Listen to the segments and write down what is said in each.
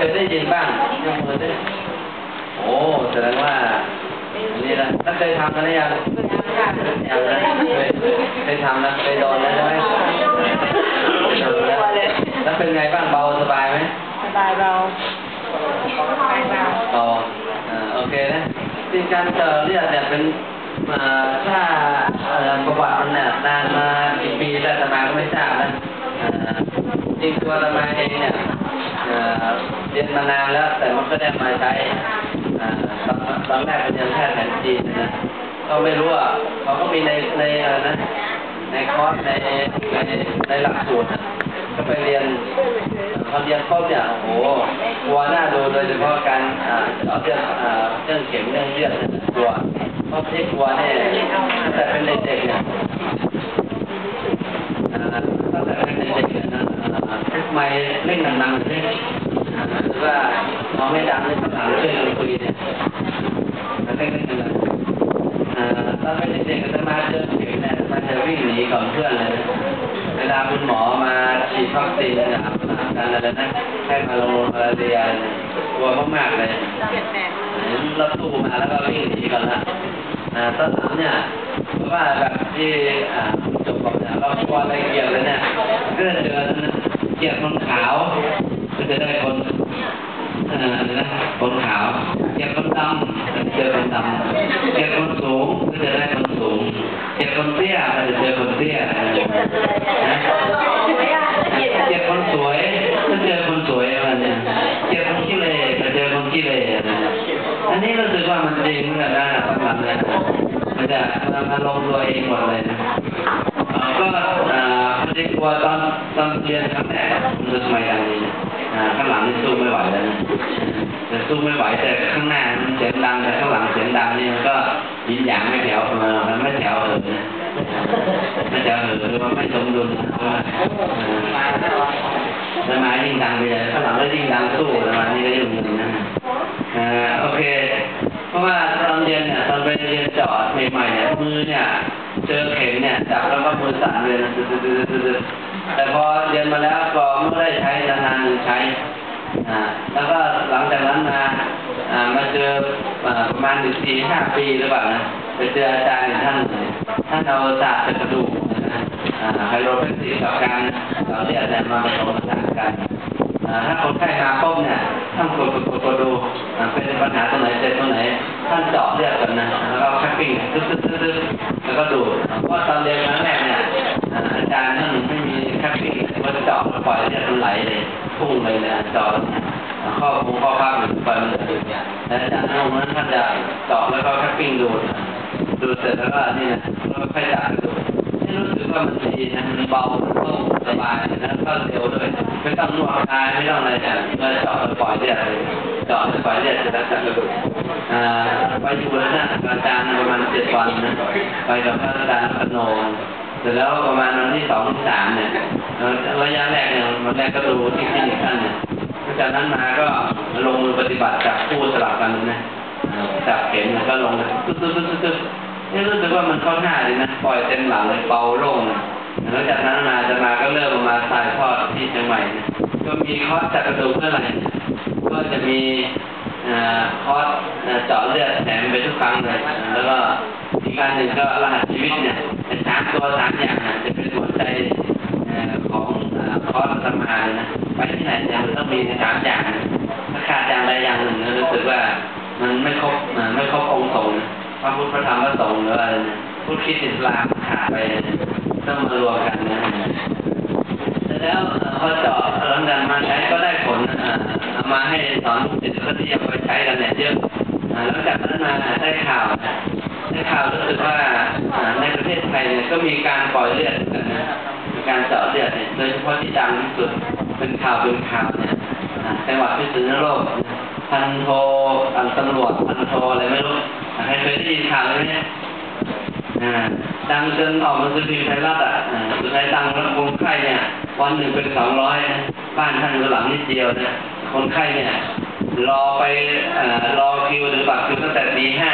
เคยได้ยินบ้างยกมือด้วยโอ้แสดงว่าอันนี้นะถ้าเคยทำกันหรือยังยังนะเคยเคยทำนะเคยโดนแล้วใช่ไหมเคยโดนแล้วแล้วเป็นไงบ้างเบาสบายไหมสบายเราต่ออ่าโอเคนะจริงการเจอเลือดเนี่ยเป็นอ่าถ้าเอ่อประวัติมันเนี่ยนานมากี่ปีแล้วอาตมาก็ไม่ทราบนะอ่าจริงตัวอาตมาเองเนี่ย เรียนมานานแล้ว แต่มันก็ได้มาใช้ตอนแรกเป็นแพทย์แผนจีนนะก็ไม่รู้อะเขาก็มีในในนะในคอร์สในในในหลักสูตรก็ไปเรียนพอเรียนครบเนี่ยโอ้โหกลัวหน้าดูโดยเฉพาะการอ่าเจาะเลือดอ่าเรื่องเข็มเรื่องเลือดกลัวเพราะที่กลัวเนี่ยตั้งแต่เป็นเด็กๆเนี่ยอ่าตั้งแต่เป็นเด็กๆเนี่ยนะ ทุกไมเร่งดังๆเลยอ่าหรือว่าน้องไม่ดังเลยข้างหลังช่วยกันคุยเนี่ยเร่งๆดังๆอ่าตอนเป็นเด็กๆจะมาเจอเข็มเนี่ยมาจะวิ่งหนีก่อนเพื่อนเลยเวลาคุณหมอมาฉีดวัคซีนนะครับการอะไรนะให้มาลงมาเรียนกลัวมากๆเลยเห็นรถตู้มาแล้วก็วิ่งหนีก่อนละตอนหลังเนี่ยเพราะว่าแบบที่จบกับเนี่ยเรากลัวอะไรเกี่ยวเลยเนี่ยก็จะเจอ เกลียดคนขาว ก็จะได้คนเอ่ออะนะคนขาวเกลียดคนดำก็จะเจอคนดำเกลียดคนสูงก็จะได้คนสูงเกลียดคนเตี้ยก็จะเจอคนเตี้ยนะเจอคนสวยก็เจอคนสวยอะไรเนี่ยเจอคนขี้เหร่ก็เจอคนขี้เหร่นะอันนี้รู้สึกว่ามันจริงเหมือนกันนะสำหรับนี่ยมันจะมันมาลงตัวเองหมดเลยนะ ก็เอ่อพอดีกลัวตอนตอนเรียนครั้งแรกมันสมัยดังนี้อ่าข้างหลังนี่สู้ไม่ไหวแล้วนะแต่สู้ไม่ไหวแต่ข้างหน้ามันเสียงดังแต่ข้างหลังเสียงดังนี่มันก็ยินหยางไม่แถวเออมันไม่แถวเออนไม่แถวเออหรือว่าไม่สมดุลนะเพราะว่าเอ่อสมายิ่งดังไปเลยข้างหลังก็ยิ่งดังสู้สมานี่ก็ยุ่งอยู่นะอ่าโอเค เพราะว่าตอนเรียนเนี่ยตอนไปเรียนเจาะใหม่ๆเนี่ยมือเนี่ยเจอเข็มเนี่ยจับแล้วก็มือสั่นเลยแต่พอเรียนมาแล้วก็ไม่ได้ใช้นานๆหนึ่งใช้อ่าแล้วก็หลังจากนั้นมาอ่ามาเจอประมาณหนึ่งปีห้าปีหรือเปล่านะไปเจออาจารย์ท่านหนึ่งท่านเอาศาสตร์กระดูกนะอ่าไฮโดรเป็นสีกับการเราเรียกแต่มาผสมผสานกันอ่า ถ้าคนไข้มาพบเนี่ยท่านกดกดกดกดดูเป็นปัญหาตรงไหนเจ็บตรงไหน ท่านเจาะเลือดกันนะแล้วก็แคปปิ้งตึ๊ดตึ๊ดตึ๊ดตึ๊ดแล้วก็ดูเพราะตอนเรียนครั้งแรกเนี่ยอาจารย์ท่านไม่มีแคปปิ้งก็เจาะแล้วปล่อยเลือดมันไหลเลยพุ่งเลยนะเจาะข้อคงข้อพับหรือปล่อยมันเลยแต่อาจารย์ท่านนั้นท่านจะเจาะแล้วก็แคปปิ้งดูดูเสร็จแล้วก็นี่นะแล้วก็ค่อยจับดู รู้สึกว่ามันดีนะมันเบามันโล่งสบายแล้วก็เร็วด้วยไม่ต้องนวดคลายไม่ต้องอะไรเนี่ยเราจะแล้วปล่อยเลือยจาะแล้วปล่อยเลือดเสร็จแล้วจับกระดูกอ่าไปอยู่แล้วนะอาจารย์ประมาณเจ็ดวันนะไปกับพระอาจารย์พนมเสร็จแล้วประมาณวันที่สองที่สามเนี่ยระยะแรกเนี่ยวันแรกก็ดูที่คลินิกท่านเนี่ยจากนั้นมาก็ลงมือปฏิบัติจับคู่สลับกันนะอ่าจับเข็มแล้วก็ลงตึ๊ดตึ๊ดตึ๊ดตึ๊ด นี่รู้สึกว่ามันเข้าท่าเลยนะปล่อยเต็มหลังเลยเบาล่งเลยหลังจากนั้นมาจะมาก็เริ่มมาถ่ายทอดที่เชียงใหม่นะก็มีคอร์สจัดกระดูกเพื่ออะไรก็จะมีคอร์สเจาะเลือดแถมไปทุกครั้งเลยแล้วก็อีกการหนึ่งก็รหัสชีวิตเนี่ยเป็นสามตัวสามอย่างนะจะเป็นหัวใจของคอร์สสมาเลยนะไปที่ไหนเนี่ยมันต้องมีสามอย่างถ้าขาดอย่างใดอย่างหนึ่งรู้สึกว่ามันไม่ครบอ่าไม่ครบองค์สงฆ์นะ พระพุทธพระธรรมพระสงฆ์หรืออะไรนี่ยพุทธคิดอิสลามขาดไปต้องมารวมกันนะแล้วเอ่อพอเจาะลังจากมาใช้ก็ได้ผลอ่าเอามาให้สอนลูกศิษย์ก็ที่จะไปใช้กันเนี่ยเยอะอ่าหลังจากนั้นมาได้ข่าวได้ข่าวรู้สึกว่าอ่าในประเทศไทยเนี่ยก็มีการปล่อยเลือดกันนะมีการเจาะเลือดเนี่ยโดยเฉพาะที่ดังที่สุดเป็นข่าวเป็นข่าวเนี่ยจังหวัดพิษณุโลกพันโทอ่าตำรวจพันโทอะไรไม่รู้ ครเคยได้ยินข่าวไหมอ่าดังจนออกมาซื้อพิมพ์ไทยรัฐอะสุดท้ายดังแล้วคนไข้เนี่ย วันหนึ่งเป็นสองร้อยนะบ้านท่านอยู่หลังนิดเดียวนะคนไข้เนี่ย รอไปอ่ารอคิวหรือบัตรคิวตั้งแต่ตีห้า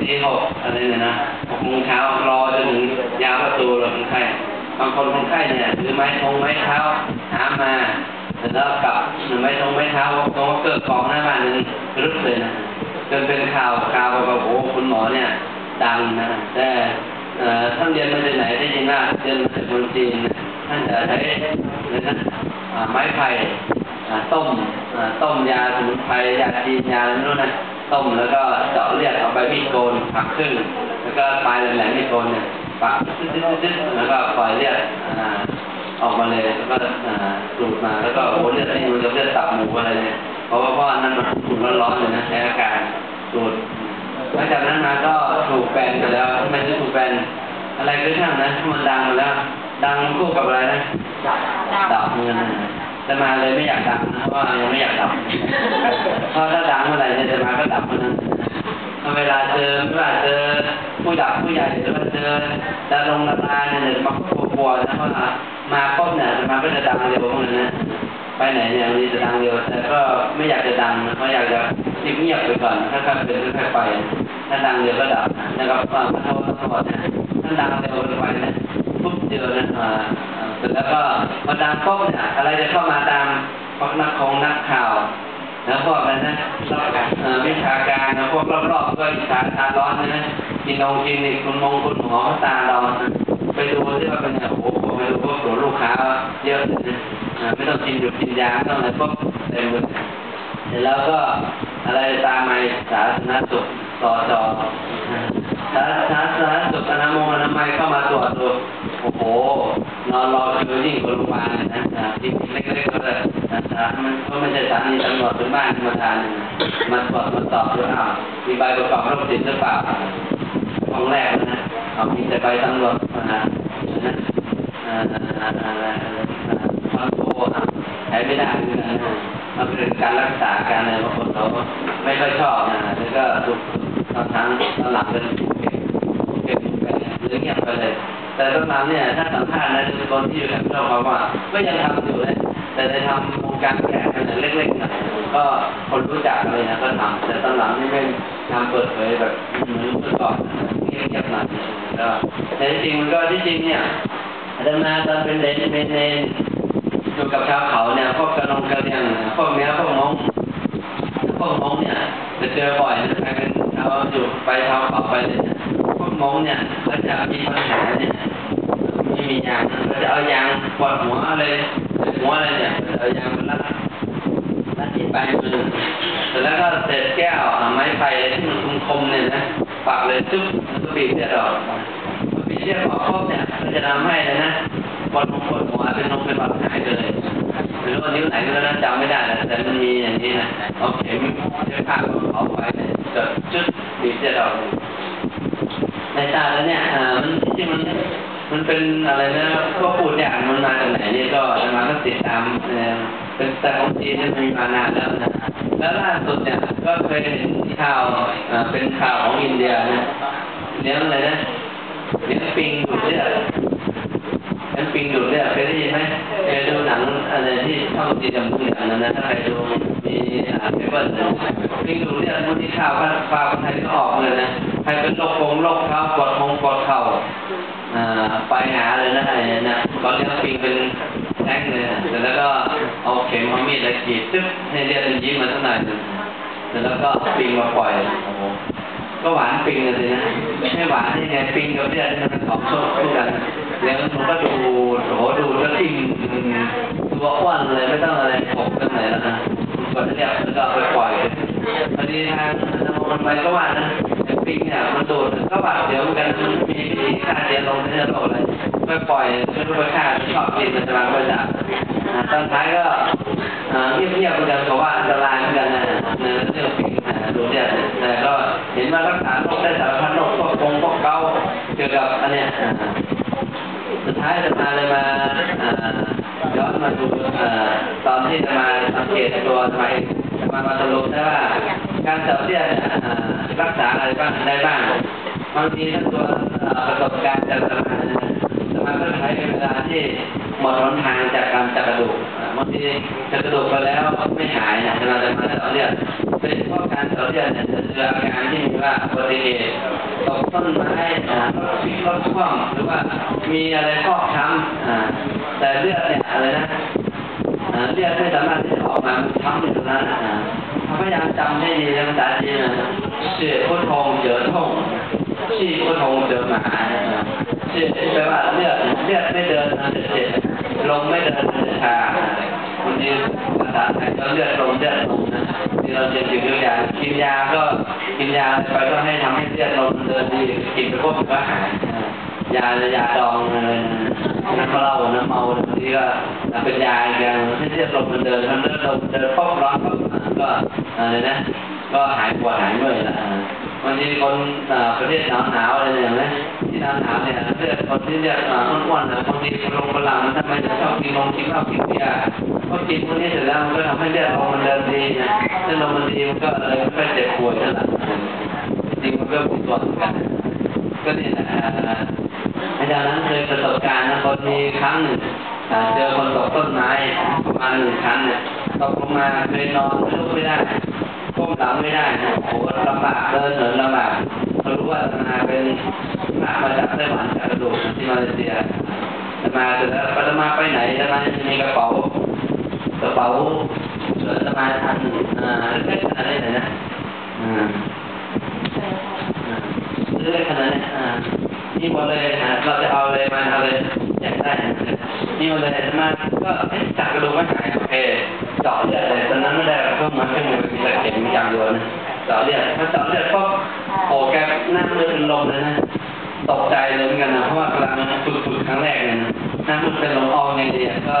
ตีหกอะไรเนี่ยนะหกโมงเช้ารอจนถึงยาวประตูเลยคนไข้บางคนคนไข้เนี่ยถือไม้ทงไม้เท้าหามาเสร็จแล้วกลับถือไม่ตรงไม่เท้าตรงเกิดกองหน้าบ้านนึงรึบเลยนะ จนเป็นข่าวข่าวแบบโอ้คุณหมอเนี่ยดังนะแต่ท่านเรียนมาจากไหนได้ยินว่าเรียนมาจากเมืองจีนท่านจะใช้อะไรนะไม้ไผ่ต้มต้มยาสมุนไพรยาจีนยาอะไรไม่รู้นะต้มแล้วก็เจาะเลือดเอาไปมีดโกนผักครึ่งแล้วก็ปลายแหลมๆมีดโกนเนี่ยปักซึ๊ดๆแล้วก็ปล่อยเลือดออกมาเลยแล้วก็ดูดมาแล้วก็โอ้เลือดนี่มันจะเลือดตับหมูอะไรเนี่ย เพราะว่าเพราะอันนั้นมันอุ่นร้อนๆเลยนะใช้อาการดูดหลังจากนั้นมาก็ถูกแบนไปแล้วทำไมถึงถูกแบนอะไรก็ช่างนะมันดังมาแล้ว ดังคู่กับอะไรนะดับเงินนะจะมาเลยไม่อยากดังนะเพราะว่ายังไม่อยากดับเพราะถ้าดังเมื่อไหร่เนี่ยจะมาก็ดับเมื่อนั้นถ้าเวลาเจอไม่ว่าเจอผู้ดับผู้ใหญ่หรือว่าเจอดารงดาราเนี่ยเนี่ยมากลัวๆนะเพราะว่ามาปุ๊บเนี่ยจะมาก็จะดังเร็วพวกนั้นนะ ไปไหนเนี่ยมันจะดังเร็วแต่ก็ไม่อยากจะดังเพราะอยากจะเงียบๆไปก่อนถ้าครเป็นค่อยไปถ้าดังเร็วก็ดับนะครับว่าพระโทษทั้งหมดนะถ้าดังเร็วไปนะปุ๊บเจอนะอ่าอ่าเสร็จแล้วก็พอดังปุ๊บเนี่ยอะไรจะเข้ามาตามพวกนักคงนักข่าวนะพวกอะไรนะรับเอ่อวิชาการนะพวกรอบๆก็อิจฉาตาร้อนนะกินนงกินนี่คุณมงคุณหมอตาร้อนไปดูที่ว่าเป็นไงโอ้โหไปดูพวกตัวลูกค้าเยอะนะไม่ต้องกินหยุดกินยาไม่ต้องอะไรปุ๊บเต็มเลยเสร็จแล้วก็อะไรตามมาสาธารณสุขสอจอสาธารณสุขอนามัยอนามัยเข้ามาตรวจดูโอ้โห นอนรอคิวยิ่งกว่าโรงพยาบาลนะอ่เล็กๆก็เลยอ่ามันก็ไม่ใช่สถานีตำรวจเป็นบ้านธรรมดาเนี่ยมาตรวจมาสอบดูอ้าวมีใบประกอบโรคจิตหรือเปล่าของแรกนะเอามีแต่ใบตำรวจมานะ อ่าอ่าอ่าอะไรอะไรอ่าโกงอะใช้ไม่ได้เหมือนกันนะมันเป็นการรักษาการอะไรบางคนเขาไม่ค่อยชอบนะแล้วก็ถูกตอนทั้งตอนหลังเป็นเก็บเก็บไปหรือเงียบไปเลย แต่ตอนหลังเนี่ยถ้าสัมภาษณ์นะคนที่อยู่กับเราเขาว่าก็ยังทำอยู่เลยแต่ในทำวงการแขกเป็นเล็กๆนะก็คนรู้จักเลยนะก็ทำแต่ตอนหลังนี่ไม่ทำเปิดเผยแบบเหมือนเมื่อก่อนเงียบๆหน่อยก็แต่จริงๆมันก็ที่จริงเนี่ย อาตมาตอนเป็นเด็กเป็นเนนอยู่กับชาวเขาเนี่ยพวกกระนงกระเรียงพวกเนี้ยพวกมงพวกมงเนี่ยจะเจอบ่อยนะใครเป็นชาวอยู่ไปชาวเขาไปเลยพวกมงเนี่ยเขาจะมีปัญหาเนี่ยไม่มียางเขาจะเอายางปวดหัวอะไรหัวอะไรเนี่ยเอายางมันรัดรัดที่ปลายมือเสร็จแล้วก็เศษแก้วเอาไม้ไฟที่มันคมๆเนี่ยนะปักเลยจุ๊บมันก็บีบเลือดออก มีเลือดออกครบเนี่ยมันจะทำให้เลยนะปวดหัวปวดหัวเป็นนมเป็นหวัดหายไปเลยไม่รู้ว่านิ้วไหนก็แล้วนะจำไม่ได้แล้วแต่มันมีอย่างนี้นะเอาเข็มเชือกผ้าของเขาไว้เนี่ยจะจุดบีบเลือดอกเลยในตาแล้วเนี่ยอ่มันที่มันมันเป็นอะไรนะพวกปูดอย่างมันมาจากไหนเนี่ยก็จะมาก็ติดตามเอ่อเป็นแต่ของจีนเนี่ยมันมีมานานแล้วนะแล้วล่าสุดเนี่ยก็เคยเห็นข่าวอ่าเป็นข่าวของอินเดียนะเลี้ยอะไรนะ เลี้ยงปิงดูดเลือดเลี้ยงปิงดูดเลือดเคยได้ยินไหมเคยดูหนังอะไรที่ช่องจีนจำพูดอย่างนั้นนะถ้าใครดูมีอ่าเปเปอร์ปิงดูดเลือดมันที่ข่าวก็ข่าคนไทยก็ออกเลยนะใครเป็นโรคโงโรคเท้าปวดมงปวดเข่าอ่าไปหาเลยนะไอ้เนี่ยนะก็เลี้ยงปิงเป็นแท่งเลยนะเสร็จแล้วก็เอาเข็มเอามีดแล้วกรีดตึ๊บให้เลือดมันยิ้มมาสักหน่อยหนึ่งเสร็จแล้วก็ปิงมาปล่อยโอ้โห ก็หวานปิงเลยนะไม่หวานได้ไงปิงกับเลือดมันเป็นของโชคคู่กันแล้วมันก็ดูโอ้โหดูแล้วปิงตัวอ้วนเลยไม่ต้องอะไรผมตั้งไหนแล้วนะก็เรียกแล้วก็เอาไปปล่อยพอดีทางมันไปก็ว่านะไอ้ปิงเนี่ยมันโดดก็บาดเดี๋ยวกันมันมีวิธีฆ่าเชื้อลงเนื้อโรคอะไรไปปล่อยไม่รู้ไปฆ่าชอบกินมันจะมาบริจาคอ่าตอนท้ายก็อ่าเงียบๆเหมือนกันเพราะว่าอันตรายเหมือนกันนะเนื้อเรื่องปิงอ่า ดูเนี่ยแต่ก็เห็นว่ารักษาโรคได้สารพัดโรคพวกคงพวกเกาต์เกี่ยวกับอันเนี้ยสุดท้ายจะมาเลยมาอ่าย้อนมาดูอ่าตอนที่จะมาสังเกตตัวทำไมจะมามาสรุปได้ว่า การเสาเลือดเนี่ยอ่ารักษาอะไรบ้างได้บ้างบางทีถ้าตัวประสบการณ์จากสมาสมาก็ใช้เวลาที่หมดหนทางจากการจัดกระดูกบางทีจัดกระดูกไปแล้วไม่หายนี่ยจะมาจะมาเสาเลือดโดย เฉพาะการเสาเลือดเนี่ยจะคืออาการที่ว่าบัติเหตุตกต้นไม้อ่ารถพลิกรถคว่ำหรือว่ามีอะไรฟอกช้ำแต่เลือดเนี่ยอะไรนะเลือดไม่สามารถที่จะออกมาช้ำอยู่ตรงนั้นพยายามจำให้ดีนะภาษาจีนนะชื่อพุทโธเจอท่งชื่พุทโธเจอหมานะชื่อแปลว่าเลือดเลือดไม่เดินเจ็บลมไม่เดินมันจะชาบางทีภา ษาไทยก็เลือดลมเลือดลมนะที่เราเรียนอยู่ด้วยากินยาก็กินยาไปก็ให้ทำให้เลือดลมเดินดีกินไปพวกมันก็หายอ่ายายาดองอะไรน้ำเหล้าน้ำเมาบางทีก็เป็นยาอย่างให้เลือดลมมันเดินมันเลือดลมเดินป๊อกร้อนก็อะไรนะ ก็หายปวดหายเมื่อยละบางทีคนประเทศหนาวหนาวอะไรอย่างนี้ที่หนาวหนาวเนี่ยเลือดคนที่เลือดอ้วนๆนะบางทีลงพลังมันทำไมจะชอบกินลงกินเหล้าวกินเบียร์ พอกินพวกนี้เสร็จแล้วมันก็ทำให้เลือดลมมันเดินดีนะเลือดลมมันดีมันก็เลยไม่เจ็บปวยนั่นแหละจริงมันก็มีตัวนกัน ก็นี่แหละอาจารย์นั้นเคยประสบการณ์นะคนมีครั้งหนึ่งเจอคนตกต้นไม้ประมาณหนึ่งชั้นเนี่ยตกลงมาเคยนอนลุกไม่ได้ก้มหลังไม่ได้โอ้โหลำบากเดินเหินลำบากเขารู้ว่าอามาเป็นพระมาจากไต้หวันจากกระดูกที่มาเลเซียอามาเสร็จแล้วอามาไปไหนอามามีกระเป๋า กระเป๋าเหลืออามาอันอ่าเล็กขนาดนี้เลยนะอ่าเลือกขนาดนี้อ่านี่หมดเลยฮะเราจะเอาเลยมาเอาเลยอยากได้นี่หมดเลยมาก็เอ๊ะจับกระดูกไม่หายโอเคเจาะเลือดเลยตอนนั้นไม่ได้เครื่องมือเครื่องมือมีแต่เข็มยางเดียนะเจาะเลือดพอเจาะเลือดปุ๊บโอ้แกนั่งมือเป็นลมเลยนะตกใจเลยเหมือนกันนะเพราะว่ากำลังฝึกฝึกครั้งแรกเลยนะนั่งมือเป็นลมออกไงดีอะก็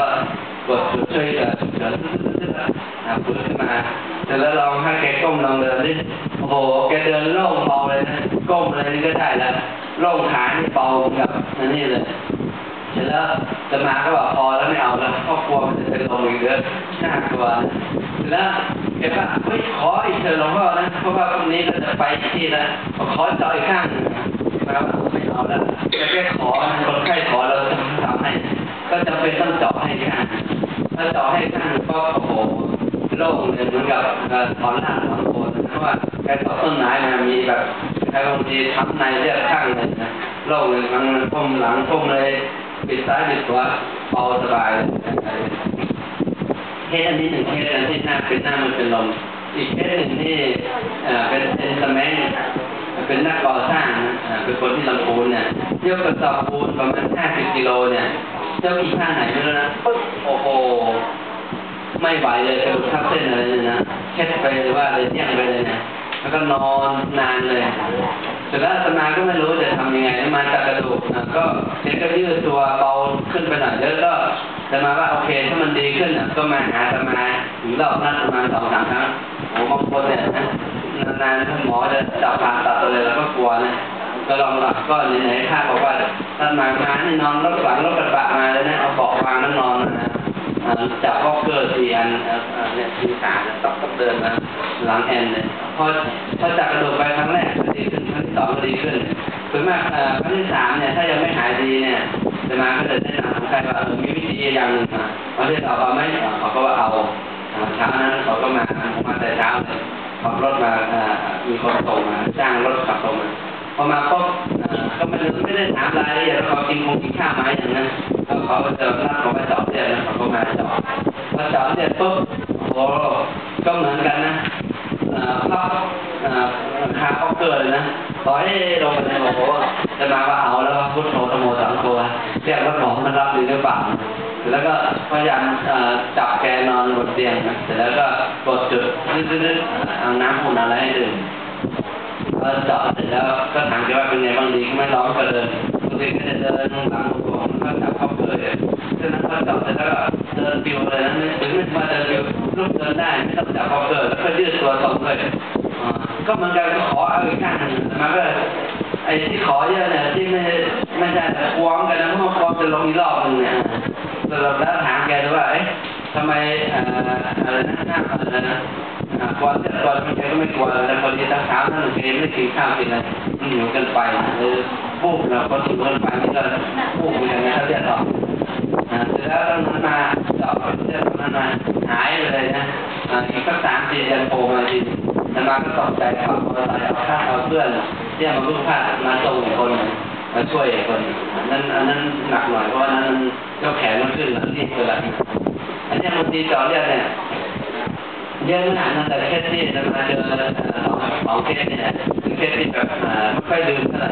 กดจุดช่วยเหลือฉุกเฉินอ่าฟื้นขึ้นมาเสร็จแล้วลองให้แกก้มลองเดินดิโอ้โหแกเดินโล่งเบาเลยนะก้มอะไรนี่ก็ได้แล้วโล่งขานี่เบากับอันนี้เลยเสร็จแล้วจะมาก็บอกพอแล้วไม่เอาแล้วครอบครัวมันจะเป็นลมอีกเยอะน่ากลัวแล้วแกว่าเฮ้ยขออีกเถอะหลวงพ่อนะเพราะว่าพรุ่งนี้เราจะไปที่แล้วขอจอีกข้างหนึ่งนะครับไม่เอาแล้วแกแค่ขอคนไข้ขอเราจะทำให้ก็จำเป็นต้องเจาะให้ข้าง ถ้าเจาะให้ข้างหนึ่งก็โอ้โหโล่งเลยเหมือนกับเอ่อถอนรากถอนโคนเพราะว่าแกตอต้นไม้มามีแบบใครบางทีทำในเลือดข้างเลยนะโล่งเลยมันก้มหลังก้มเลยปิดซ้ายปิดขวาเบาสบายเลยเคสอันนี้หนึ่งเคสอันที่หน้าเป็นหน้ามันเป็นลมอีกเคสหนึ่งที่เอ่อเป็นเป็นสแมนเป็นนักก่อสร้างนะอ่าเป็นคนที่ลำพูนเนี่ยยกกระสอบปูนประมาณ 50 กิโลเนี่ย จ้าอีท่าไหนไม่รู้นะปึ๊บโอ้โหไม่ไหวเลยกระดูกทับเส้นอะไรเลยนะแค่ไปเลยว่าเลยเที่ยงไปเลยนะแล้วก็นอนนานเลยเสร็จแล้วอาตมาก็ไม่รู้จะทำยังไงมาจากกระดูกนะก็เช็ก็ยืดตัวเบาขึ้นไปหน่อยแล้วก็อาตมาว่าโอเคถ้ามันดีขึ้นน่ะก็มาหาอาตมาหรือรอบนัดประมาสองสามครั้งโอ้บางคนเนี่ยนะนานๆท่านหมอจะจับผ่าตัดอะไรเราก็กลัวนะ ก็ลองหลับก็ไหนๆท่าบอกว่าท่านมามานี่นอนรถหลังรถกระบะมาเลยนะเอาเบาะวางแล้วนอนนะอ่าจับก็เกิดสี่อันเนี่ยที่ขาต้องต้องเดินมาหลังแอนเลยพอพอจับกระโดูกไปครั้งแรกก็ดีขึ้นครั้งที่สองก็ดีขึ้นส่วนมากเอ่อครั้งที่สามเนี่ยถ้ายังไม่หายดีเนี่ยจะมาก็จะแนะนำคนไข้ว่ามีวิธีอย่างหนึ่งอะวันที่สองเอาไหมอ่าเขาก็ว่าเอาเช้านั้นเขาก็มามมาแต่เช้าเลยขับรถมาอ่ามีคนส่งมาจ้างรถขับส่งมา พอมาปุ๊บก็ม่ได้ไม่ได้ถามรายละเอียดว่าเขากินคงกินข้าวไหมอย่างนั้นเขาก็จะนัดเขามาเจาะเลือดนะเขาก็มาเจาะพอเจาะเลือดปุ๊บโอ้โหก็เหมือนกันนะเออพับเอ่อคาพ็อกเกอร์เลยนะต่อยลงไปในโอ้โหจะมาว่าเอาแล้วพุทโธธโมสามตัวเรียกว่าหมอมันรับหรือเปล่าแล้วก็พยายามจับแกนอนบนเตียงนะเสร็จแล้วก็กดจุดนึดๆๆเอาน้ำอุ่นอะไรให้ดื่ม อเจาะเสร็จแล้วก็ถามแกว่าเป็นไงบ้างดีก็ไม่ร้องก็เดินบางทีก็จะเดินหลังผมก็จับเข้าเกยฉะนั้นพอเจาะเสร็จแล้วเดินปิวเลยนะไม่ถึงไม่มาเดินปิวลุกเดินได้ไม่ต้องจับเข้าเกยแล้วก็ยืดตัวตรงเลยก็เหมือนกันขอเอาอีกข้างหนึ่งมาก็ไอ้ที่ขอเยอะเนี่ยที่ไม่ไม่ใช่แต่ควงกันนะเพราะควงจะลงอีกรอบหนึ่งเนี่ยสรุปแล้วถามแกดูว่าเอ๊ะ ทำไมอะไรนะห้าอะไรนะอ่าก่อนก่อนมันแกก็ไม่กลัวแล้วพอดีตอนเช้านั่นแกไม่ได้กินข้าวกินอะไรมันหิวกันไปเออพูดเราก็ถึงเกินไปนี่ก็พูดอย่างนี้เขาเรียกออกอ่าเสร็จแล้วนั้นมาเจาะเลือดตอนนั้นมาหายเลยนะอีกสักสามสี่เดือนโผล่มาทีแล้วมาก็ตกใจขับมอเตอร์ไซค์เอาข้าเอาเพื่อนที่เอามาลูกผ้ามาส่งอีกคนหนึ่งมาช่วยอีกคนนั้นอันนั้นหนักหน่อยเพราะอันนั้นยกแขนมันขึ้นแล้วรีบเลยละ อันนี้บางทีทีจาะเลือดเนี่ยเยอะมากนะแต่เคสที่จะมาเจอสองสองเคสเนี่ยเป็นเคสที่แบบเอ่อไม่ค่อยลืมเท่าไหร่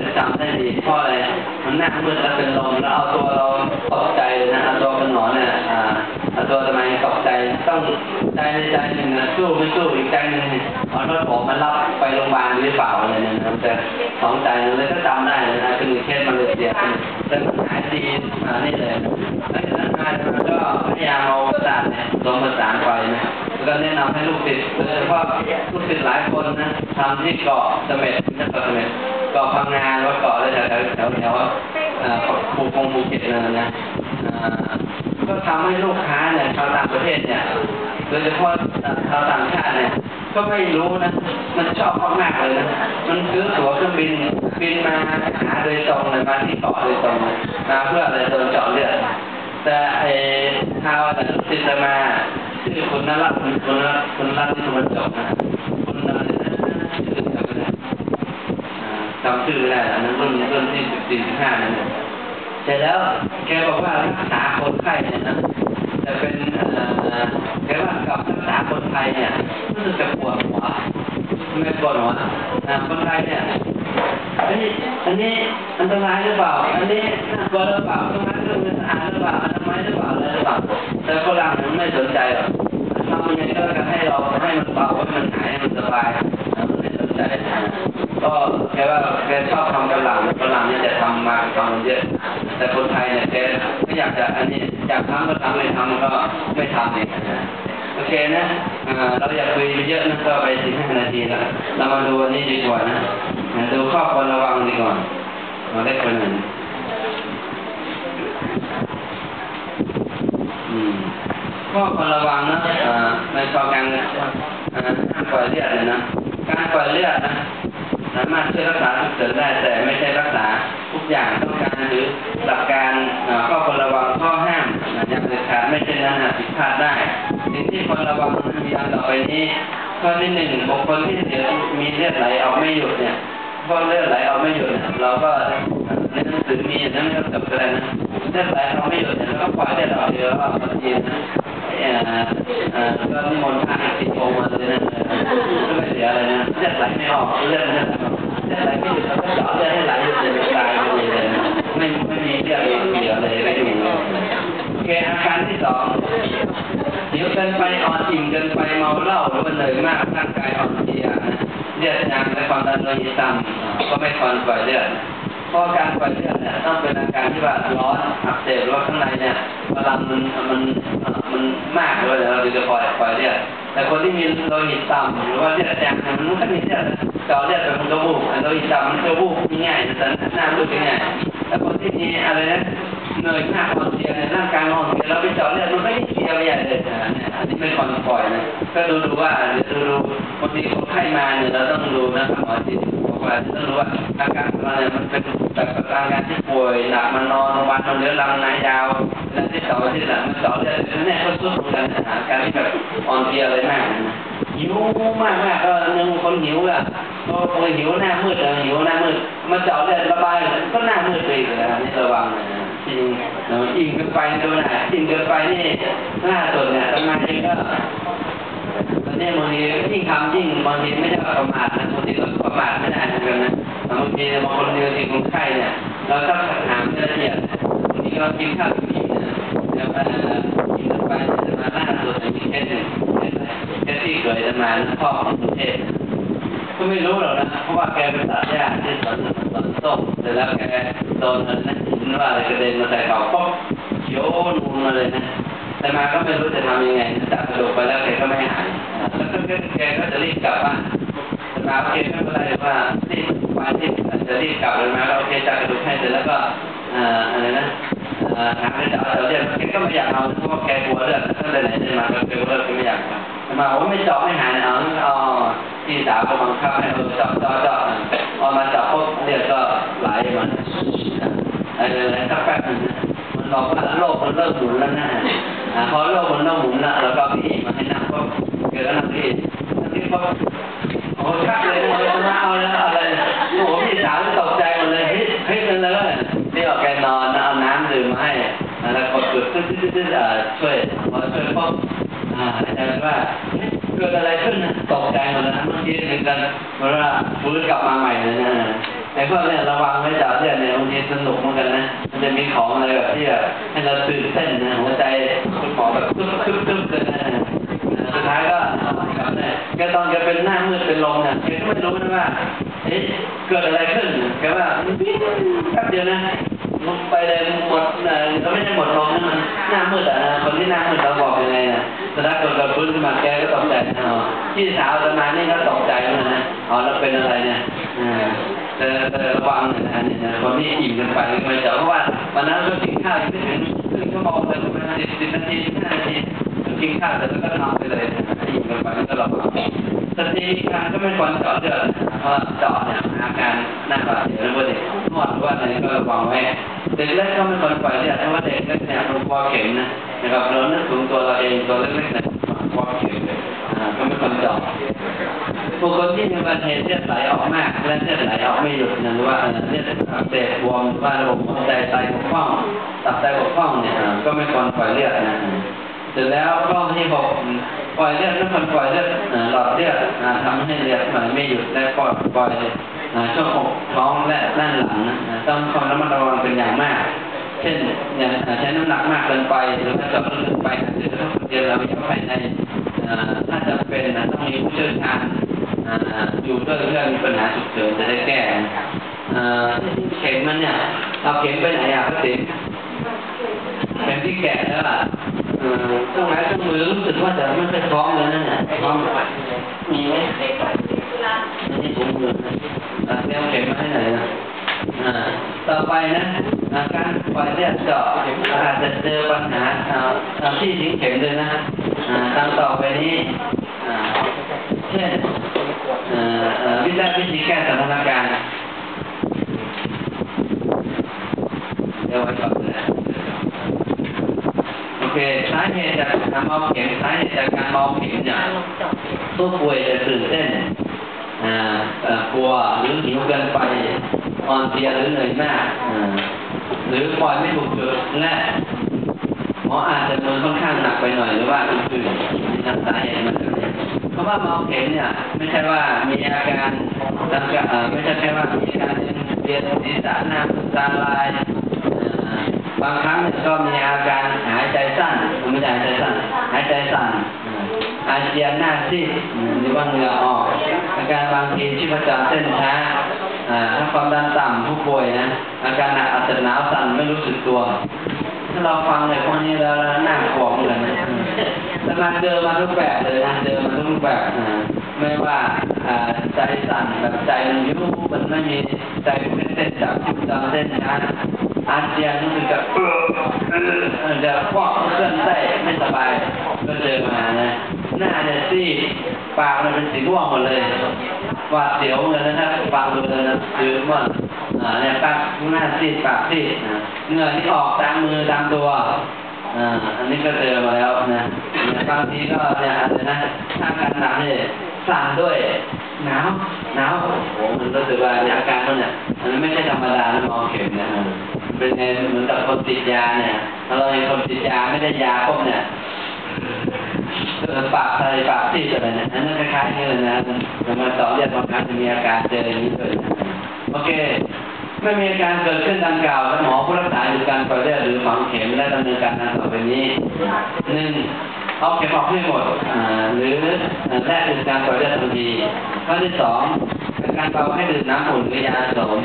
จะจำได้ดีเพราะอะไรมันหน้ามืดแล้วเป็นลมแล้วเอาตัวเราตกใจเลยนะเอาตัวเป็นหนอนเนี่ยอ่าเอาตัวทำไมตกใจต้องใจในใจหนึ่งนะสู้ไม่สู้อีกใจหนึ่งเนี่ยเอารถผมมารับไปโรงพยาบาลหรือเปล่าอะไรเนี่ยนะแต่สองใจเลยก็จำได้นะคือเคสมาเลเซียแต่มันหา ดีมานี่เลยหลังจากนั้นมาก็พยายามเอาศาสตร์เนี่ยลงประสานไปนะแล้วก็แนะนำให้ลูกศิษย์โดยเฉพาะลูกศิษย์หลายคนนะทำที่เกาะเสม็ดนะเกาะเสม็ดเกาะพังงานแล้วเกาะอะไรแถวแถวแถวภูกงภูเก็ตนั่นนะก็ทำให้ลูกค้าเนี่ยชาวต่างประเทศเนี่ยโดยเฉพาะชาวต่างชาติเนี่ยก็ไม่รู้นะ มันชอบมากๆเลยนะ มันซื้อตั๋วเครื่องบินบินมาหาโดยตรงเลยมาที่เกาะโดยตรงเลย มาเพื่ออะไรโดนเจาะเลือดแต่ไอ้ชาวแต่ลูกศิษย์จะมาชื่อคุณนรัตน์คุณนรัตน์คุณนรัตน์ที่มันจบนะคุณอะไรนะชื่อจำไม่ได้จำชื่อไม่ได้อันนั้นรุ่นรุ่นที่สิบสี่สิบห้านั่นเนี่ยเสร็จแล้วแกบอกว่ารักษาคนไข้เนี่ยนะจะเป็นเอ่อแกว่ากับรักษาคนไข้เนี่ยรู้สึกจะปวดหัวไม่ปวดหัวคนไข้เนี่ย อันนี้ อันนี้อันตรายหรือเปล่า อันนี้น่ากลัวหรือเปล่าต้องล้างเรื่องสะอาดหรือเปล่าอนามัยหรือเปล่าอะไรหรือเปล่าแต่ฝรั่งมันไม่สนใจหรอกทำยังไงก็แล้วกันให้เราให้มันเบาให้มันหายให้มันสบายมันไม่สนใจ ก็แค่ว่าแกชอบทำกับหลังฝรั่งเนี่ยจะทำมาทำเยอะ แต่คนไทยเนี่ยแกไม่อยากจะอันนี้อยากทำก็ทำไม่ทำก็ไม่ทำเองนะโอเคนะอ่าเราอยากคุยเยอะนะก็ไปสิบห้านาทีแล้วเรามาดูอันนี้ดีกว่านะาดูข้อควรระวังดีกว่าเราได้คนหนึ่งอืมข้อควรระวังนะอ่าในกรการอ่าห้ามปล่อยเลือดเลยนะ การปล่อยเลือดนะสามารถช่วยรักษาฉุกเฉินได้แต่ไม่ใช่รักษาทุกอย่างต้องการหรือหลักการข้อควรระวังข้อห้ามอ่าอย่างเด็ดขาดไม่เช่นนั้นาจผิดพลาดได้สิ่งที่ควรระวังมีดังต่อไปนี้ข้อที่หนึ่งบุคคลที่เสียมีเลือดไหลออกไม่หยุดเนี่ย พราะเลือดไหลออกไม่หยุดเราก็ในหนังสือมีอย่างนั้นก็จบไปแล้วนะเลือดไหลออกไม่หยุดเราก็ปล่อยเลือดออกเยอะว่าบางทีนะเออเออก็นิมนต์พระสิบองค์มาเลยนะไม่เสียอะไรนะเลือดไหลไม่ออกเลือดไหลออกเลือดไหลไม่หยุดเราก็เจาะเลือดให้ไหลหยุดเลยตายเลยไม่ไม่มีเลือดเหลือเลยไม่มีโอเคอาการที่สองหิวเกินไปอ่อนอิ่มเกินไปเมาเหล้าหรือว่าเหนื่อยมากร่างกายอ่อนเพลีย เลือดจางและความดันโลหิตต่ำก็ไม่ควรปล่อยเลือดเพราะการปล่อยเลือดเนี่ยต้องเป็นอาการที่ว่าร้อนอักเสบหรือว่าข้างในเนี่ยพลังมันมันมันมากเลยเราถึงจะปล่อยปล่อยเลือดแต่คนที่มีโลหิตต่ำหรือว่าเลือดจางเนี่ยมันไม่มีเลือดนะเจาะเลือดไปมันก็วูบโลหิตต่ำมันก็วูบง่ายแต่หน้ามืดง่ายแต่คนที่มีอะไรนะเหนื่อยมากอ่อนเพลียร่างกายอ่อนเพลียเราไปเจาะเลือดมันไม่ได้เพลียไปใหญ่เลยอ่าเนี่ยอันนี้ไม่ควรปล่อยนะก็ดูดูว่าดี๋ยวดู บางทีคนไข้มาเนี่ยเราต้องดูนะครับหมอที่บอกว่าต้องรู้ว่าอาการของเราเนี่ยมันเป็นแบบอาการที่ป่วยหนักมันนอนโรงพยาบาลมันเรื้อรังนายยาวแล้วที่สองที่หลังมันเจาะเลือดเนี่ยก็สุดเหมือนกันนะอาการณ์ที่แบบอ่อนเพลียเลยมากนะหิวมากมากก็ยังคนหิวอะก็พอหิวหน้ามืดเลยหิวหน้ามืดมาเจาะเลือดระบายก็หน้ามืดไปเลยอันนี่ระวังนะจริงเราอิ่งเกินไปดูนะอิ่งเกินไปนี่ล่าสุดเนี่ยทำไมเองก็ ตอนนี้บางทียิ่งทำยิ่งบางทีไม่ได้ประมาทนะบางทีก็ประมาทไม่ได้เหมือนกันนะบางทีบางคนบางทีคนไข้เนี่ยเราต้องถามละเอียดบางทีเรากินข้าวกินเนี่ยแล้วก็กินไปจะมาล่าสุดในมีแค่หนึ่งแค่ที่เกิดจะมาพ่อของกรุงเทพก็ไม่รู้หรอกนะเพราะว่าแกเป็นตัดหญ้าที่สวนสวนส้มเสร็จแล้วแกโดนอะไรนะหินว่าอะไรกระเด็นมาใส่เขาป๊อกเขียวนูนมาเลยนะแต่มาก็ไม่รู้จะทำยังไงจับกระดูกไปแล้วแกก็ไม่หาย แล้วก็แกก็จะรีบกลับบ้านแต่มาโอเคไม่เป็นไรว่ารีบมาที่จะรีบกลับเลยมาแล้วโอเคจับกระดูกให้เสร็จแล้วก็อ่าอะไรนะเอ่อหาไปเจาะเลือดแกก็ไม่อยากเอาเพราะว่าแกกลัวเลือดตั้งแต่ไหนแต่มาก็แกกลัวเลือดแกไม่อยากเอาแต่มาว่าไม่จาะไม่หายเอาเอาพี่สาวก็บังคับให้เราจาะจาะจาะพอมาจาะปุ๊บเลือดก็ไหลมันเออสักแป๊บนึงมันบอกว่าโลกมันเริ่มหมุนแล้วนะอ่าพอโลกมันเริ่มหมุนแล้วแล้วก็พี่มาให้นั่งกิ ดแล้วนั่งพี่นั่งพี่ปุ๊บโอ้ชักเลยเลยมาเอาแล้วอะไรโอ้โหพี่สาวตกใจหมดเลยเฮ้ยเฮ้ยเป็นอะไรวะเนี่ยที่บอกแกนอนเอาน้ำดื่มมาให้แล้วกดจุดตึ๊ดตึ๊ดตึ๊ดตึ๊ดเอ่อช่วยพอช่วยเกิดอะไรขึ้นตกใจหมดเลยนะเมื่อกี้เหมือนกันเว่าฟื้นกลับมาใหม่เลยนะไอ้พวกเนี่ยระวังไว้จับเนี่ยเนี่ยบางทีสนุกเหมือนกันนะมันจะมีของอะไรแบบที่แบบให้เราตื่นเต้นนะหัวใจคุณหมอแบบตึ๊บตึ๊บตึ๊บเลยนะ ท้ายก็แกตอนแกเป็นหน้ามืดเป็นลมเนี่ยแกก็ไม่รู้นะว่าเอ๊ะเกิดอะไรขึ้นแกว่าแป๊บเดียวนะลงไปเลยหมดเอ่อก็ไม่ได้หมดลมนะมันหน้ามืดอะนะคนที่หน้ามืดเราบอกยังไงนะสุดท้าเกิดแบบฟื้นขึ้นมาแกก็ตกใจนะพี่สาวจะมานี่ก็ตกใจเหมือนกันะอ๋อแล้วเป็นอะไรเนี่ยอ่าแต่ระวังหน่อยนะเนี่ยนะคนที่อิ่มกันไปไม่จะเพราะว่าวันนั้นก็กินข้าวไม่ถึง ชั่วโมงเลยประมาณสิบสิบนาทีห้านาทีกินข้าวเสร็จแล้วก็นอนไปเลยอิ่มกันไปก็ระวังสติการก็ไม่ควรเจาะเลือดเพราะเจาะเนี่ยอาการหน้าบาดเจ็บหรือว่าเด็กนวดหรือว่าอะไรก็วังไว้เด็กเล็กก็ไม่ควรปล่อยเลือดเพราะว่าเด็กเล็กเนี่ยมันกลัวเข็มนะนะครับเราเนึกถึงตัวเราเองตัวเล็กๆเนี่ยกลัวเข็มอ่าก็ไม่ควรเจาะ บุคคลที่มีอุบัติเหตุเลือดไหลออกมากและเลือดไหลออกไม่หยุดนะหรือว่าเอ่อเลือดอักเสบบวมหรือว่าระบบหัวใจไตบกพร่องตับไตบกพร่องเนี่ยก็ไม่ควรปล่อยเลือดนะเสร็จแล้วข้อที่หกปล่อยเลือดไม่ควรปล่อยเลือดหลอดเลือดอ่าทำให้เลือดไหลไม่หยุดและปล่อยปล่อยช่วงอกท้องและด้านหลังนะต้องความระมัดระวังเป็นอย่างมาก เช่นอย่างใช้น้ำหนักมากเกินไปหรือว่าเจาะลึกเกินไปอาจจะกระทบกับเยื่อเราภายในถ้าจำเป็นต้องมีผู้เชี่ยวชาญ อยู่ด้วยเพื่อมีปัญหาฉุกเฉินจะได้แก้เข็มมันเนี่ยเอาเข็มไปไหนอะพระสิงเข็มที่แกะแล้วอะเอ่อเครื่องไม้เครื่องมือรู้สึกว่าจะไม่ค่อยพร้อมเลยนั่นแหละพร้อมมีไหมไม่ใช่ถุงมือนะอ่าเรียมเข็มมาให้หน่อยนะต่อไปนะการปล่อยเลือดเจาะอาจจะเจอปัญหาตามที่ทิ้งเข็มเลยนะตามต่อไปนี้เช่น วิธีวิธีแก้สถานการณ์เดี๋ยวไว้ก่อนนะโอเคสาเหตุจากการมองเห็นสาเหตุจากการมองเห็นเนี่ยผู้ป่วยจะตื่นเต้นอ่ากลัวหรือหิวเกินไปอ่อนเพลียหรือเหนื่อยมากอ่าหรือปล่อยไม่ถูกจุดและหมออาจจะมือค่อนข้างหนักไปหน่อยหรือว่าอื่นๆนี่นสาเหตุมันจะเป็นเพราะว่ามองเห็นเนี่ย ไม่ใช่ว่ามีอาการตั้งเอ่อไม่ใช่แค่ว่ามีอาการเวียนศีรษะหน้าตาลายบางครั้งเนี่ยก็มีอาการหายใจสั้นไม่ใช่หายใจสั้นหายใจสั่นอาเจียนหน้าซีดหรือว่าเหงื่อออก อาการบางทีชีพจรเต้นช้าอ่าถ้าความดันต่ำผู้ป่วยนะอาการหนักอาจจะหนาวสั่นไม่รู้สึกตัว ถ้าเราฟังเลยพวกนี้แล้วน่ากลัวเหมือนกันนะแต่มาเจอมาทุกแบบเลยนะเจอมาทุกแบบอ่า ไม่ว่าใจสั่นแบบใจยุบมันไม่มีใจเป็นเต้นจากจุดจำเต้นช้าอาเจียนรู้สึกจะเออเออเออจะฟอกเคลื่อนได้ไม่สบายก็เจอมานะหน้าเนี่ยซีปากมันเป็นสีม่วงหมดเลยหวาดเสียวเหมือนกันนะฟังดูเลยนะคือว่าอ่าเนี่ยปากหน้าซีดปากซีดอ่เงื่อที่ออกตามมือตามตัวอ่าอันนี้ก็เจอมาแล้วนะบางทีก็เนี่ยอาจจะนะถ้าการหนักเนี่ย สั่นด้วยหนาวหนาวโอ้โหมันรู้สึกว่ามีอาการมันเนี่ยมันไม่ใช่ธรรมดานะมองเข็มเนี่ยเป็นไงเหมือนกับคนติดยาเนี่ยถ้าเราเห็นคนติดยาไม่ได้ยาปุ๊บเนี่ยปากอะไรปากซีดอะไรเนี่ยอันนั้นคล้ายๆนี่เลยนะมันมาต่อเลือดบางครั้งจะมีอาการเจออย่างนี้เลยโอเคไม่มีอาการเกิดขึ้นดังกล่าวและหมอผู้รักษาอยู่การปล่อยเลือดหรือฝังเข็มและดำเนินการดังต่อไปนี้หนึ่ง เอาเข็มออกให้หมดอ่าหรือแลกเป็นการปล่อยเลือดทันทีข้อที่สองเป็นการเบาให้ดื่มน้ำอุ่นหรือยาผสม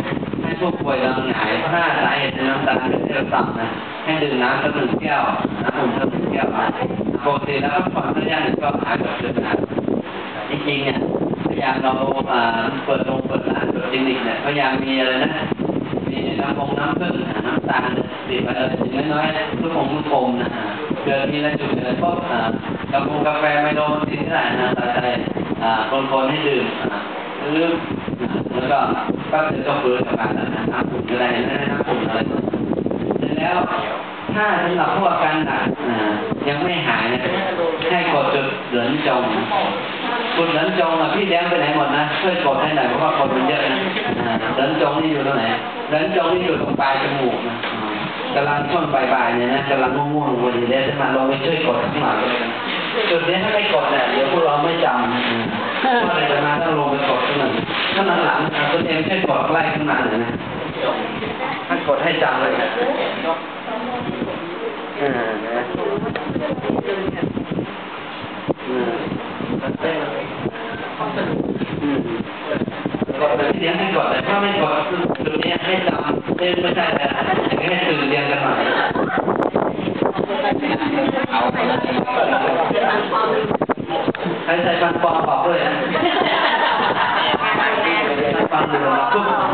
ให้ผู้ป่วยนอนหงายถ้าสาเหตุน้ำตาลเป็นเลือดต่ำนะให้ดื่มน้ำสักหนึ่งแก้วน้ำอุ่นสักหนึ่งแก้วนะปกติแล้วก็ผ่อนระยะหนึ่งก็หายหมดเลยนะจริงๆเนี่ยพยายามเราอ่าเปิดโรงเปิดร้านเปิดคลินิกเนี่ยพยายามมีอะไรนะ มีน้ำพงน้ำผึ้งน้ำตาลติดไปอะไรสิ่งน้อยๆทุกของทุกคมนะฮะเกิดมีอะจุดเกิดพวกอ่ากาแฟกาแฟไมโลตินที่ไหนนะตาใจอ่าคนๆให้ดื่มอ่าหรืออ่าแล้วก็ก็จะก็ฟื้นกับมาแล้วนะน้ำผุ่นอะไรนะน้ำผุ่นอะไรเสร็จแล้วถ้าสำหรับพวกอาการหนักยังไม่หายให้กดจุดเหลือนจง จุดเหลือนจงอะพี่เลี้ยงไปไหนหมดนะช่วยกดให้หน่อยเพราะว่าคนมันเยอะนะเหลือนจงนี่อยู่ตรงไหนเหลือนจงนี่อยู่ตรงปลายจมูกนะกำลังช่วงบ่ายๆเนี่ยนะกำลังง่วงๆวันนี้เดี๋ยวจะมาลองไปช่วยกดข้างหลังกันเลยนะจุดนี้ถ้าไม่กดเนี่ยเดี๋ยวพวกเราไม่จับพออะไรจะมาถ้าลงไปกดขึ้นมาถ้าหลังๆอะตัวเองไม่ใช่กดไล่ขึ้นมาเลยนะถ้ากดให้จำเลยนะอ่านะ อืมอืมกดแต่ที่เลี้ยงให้กดแต่ถ้าไม่กดตัวเนี้ยให้จำไม่ไม่ใช่แต่อย่างนี้ให้ตื่นเรียนกันหน่อย ใครใส่ฟันปลอมบอกด้วยนะใส่ฟันปลอมปุ๊บ